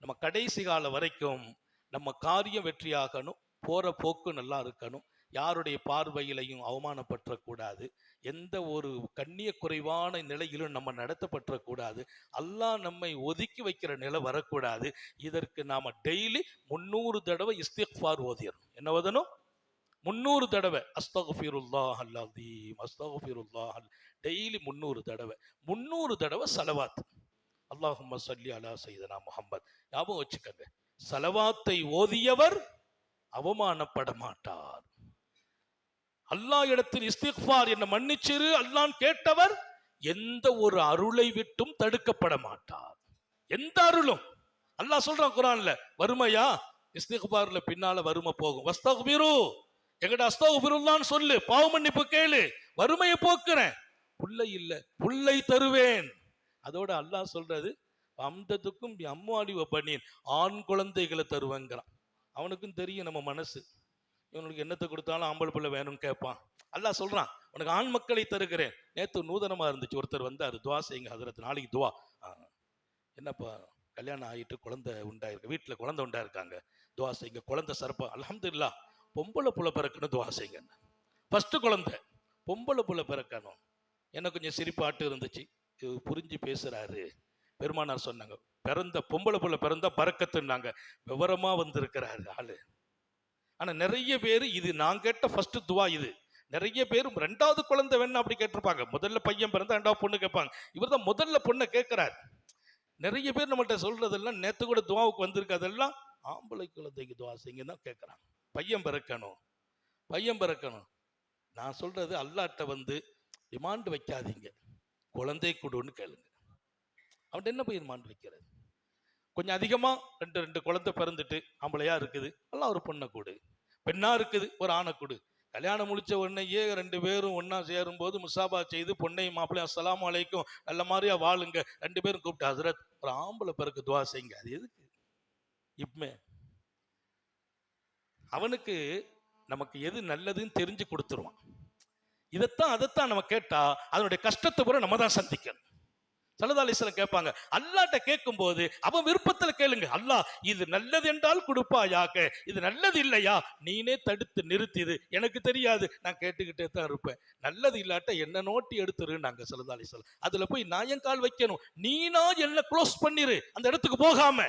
நம்ம கடைசி காலம் வரைக்கும் நம்ம காரியம் வெற்றியாகணும் போற போக்கு நல்லா இருக்கணும். யாருடைய பார்வையிலையும் அவமானப்பற்றக்கூடாது. எந்த ஒரு கண்ணிய குறைவான நிலையிலும் நம்ம நடத்தப்பற்றக்கூடாது. அல்லாஹ் நம்மை ஒதுக்கி வைக்கிற நிலை வரக்கூடாது. இதற்கு நாம் டெய்லி முந்நூறு தடவை இஸ்திக்ஃபார் ஓதிடணும் என்ன ஓதணும்? முந்நூறு தடவை. அஸ்தகுஃபிருல்லாஹ் அல்லாதீம் அஸ்தகுஃபிருல்லாஹ் டெய்லி முந்நூறு தடவை. முந்நூறு தடவை செலவாத்து அல்லாஹும் சல்லி அலா சைதனா முகம்மத் ஞாபகம் வச்சுக்கோங்க. சலவாத்தை ஓதியவர் அவமானப்பட மாட்டார். அல்லாஹ் இடத்தில் இஸ்திக்பார் என்ன மன்னிச்சிரு அல்லாஹ் கேட்டவர் எந்த ஒரு அருளை விட்டும் தடுக்கப்பட மாட்டார். எந்த அருளும்? அல்லாஹ் சொல்றான் குரான்ல வறுமையா? இஸ்திக்பார்ல பின்னால வறுமை போகும். வஸ்தகுபீரு எங்கட அஸ்தகுபீருல்லான்னு சொல்லு. பாவ மன்னிப்பு கேளு. வறுமையை போக்குறேன். புல்லை இல்லை புல்லை தருவேன். அதோட அல்லாஹ் சொல்றது அம்தத்துக்கும் அம்மாடி பண்ணின் ஆண் குழந்தைகளை தருவேங்கிறான். அவனுக்கும் தெரியும் நம்ம மனசு. இவனுக்கு என்னத்தை கொடுத்தாலும் ஆம்பளை பிள்ளை வேணும்னு கேட்பான். அல்லாஹ் சொல்றான் உனக்கு ஆண் மக்களை தருகிறேன். நேற்று நூதனமா இருந்துச்சு ஒருத்தர் வந்தார் துவா செய்யுங்க ஹதரத் நாளைக்கு துவா. என்னப்பா கல்யாணம் ஆகிட்டு குழந்தை உண்டாயிருக்கு வீட்டில் குழந்தை உண்டாயிருக்காங்க துவா செய்யுங்க குழந்தை சரப்பா அல்ஹம்துலில்லாஹ் பொம்பளை புள்ள பிறக்கணும் துவா செய்யுங்க. ஃபஸ்ட்டு குழந்தை பொம்பளை புள்ள பிறக்கணும். எனக்கு கொஞ்சம் சிரிப்பாட்டு இருந்துச்சு. புரிஞ்சு பேசுகிறாரு பெருமானார் சொன்னாங்க பிறந்த பொம்பளை புள்ள பிறந்தா பறக்கத்துன்னாங்க. விவரமாக வந்திருக்கிறாரு ஆளு. ஆனால் நிறைய பேர் இது நான் கேட்ட ஃபஸ்ட்டு துவா இது. நிறைய பேர் ரெண்டாவது குழந்தை வேணும் அப்படி கேட்டிருப்பாங்க. முதல்ல பையன் பிறந்தா ரெண்டாவது பொண்ணு கேட்பாங்க. இவர் தான் முதல்ல பொண்ணை கேட்குறாரு. நிறைய பேர் நம்மள்கிட்ட சொல்கிறதெல்லாம் நேற்று கூட துவாவுக்கு வந்திருக்கு. அதெல்லாம் ஆம்பளை குழந்தைக்கு துவா செய்யுங்க தான் கேட்குறாங்க. பையன் பிறக்கணும். பையன் பிறக்கணும். நான் சொல்கிறது அல்லாட்ட வந்து டிமாண்ட் வைக்காதீங்க. குழந்தை கொடுன்னு கேளுங்க. அவன்கிட்ட என்ன போய் மாண்டு வைக்கிறது? கொஞ்சம் அதிகமாக ரெண்டு ரெண்டு குழந்தை பிறந்துட்டு ஆம்பளையா இருக்குது. நல்லா ஒரு பொண்ணை கொடு. பெண்ணாக இருக்குது ஒரு ஆணை கொடு. கல்யாணம் முடிச்ச உடனேயே ரெண்டு பேரும் ஒன்றா சேரும்போது முசாபா செய்து பொண்ணையும் மாப்பிள்ளையும் அஸ்லாம் அலைக்கும் நல்ல மாதிரியா வாழுங்க. ரெண்டு பேரும் கூப்பிட்டு ஹசரத் ஒரு ஆம்பளை பிறகு துவா செய்யுங்க. அது எதுக்கு? இப்பமே அவனுக்கு நமக்கு எது நல்லதுன்னு தெரிஞ்சு கொடுத்துருவான். இதைத்தான் அதைத்தான் நம்ம கேட்டா அதனுடைய கஷ்டத்தை கூட நம்ம தான் சந்திக்கணும். சல்லா அலிஸ்லாம் கேட்பாங்க அல்லாட்ட கேட்கும்போது அவன் விருப்பத்தில் கேளுங்க அல்லாஹ் இது நல்லது என்றால் கொடுப்பாயாக்க இது நல்லது இல்லையா நீனே தடுத்து நிறுத்திது எனக்கு தெரியாது நான் கேட்டுக்கிட்டே தான் இருப்பேன். நல்லது இல்லாட்ட என்ன நோட்டி எடுத்துரு நாங்க அலிஸ்லாம் அதுல போய் நான் என் கால் வைக்கணும்? நீனா என்ன க்ளோஸ் பண்ணிரு அந்த இடத்துக்கு போகாம.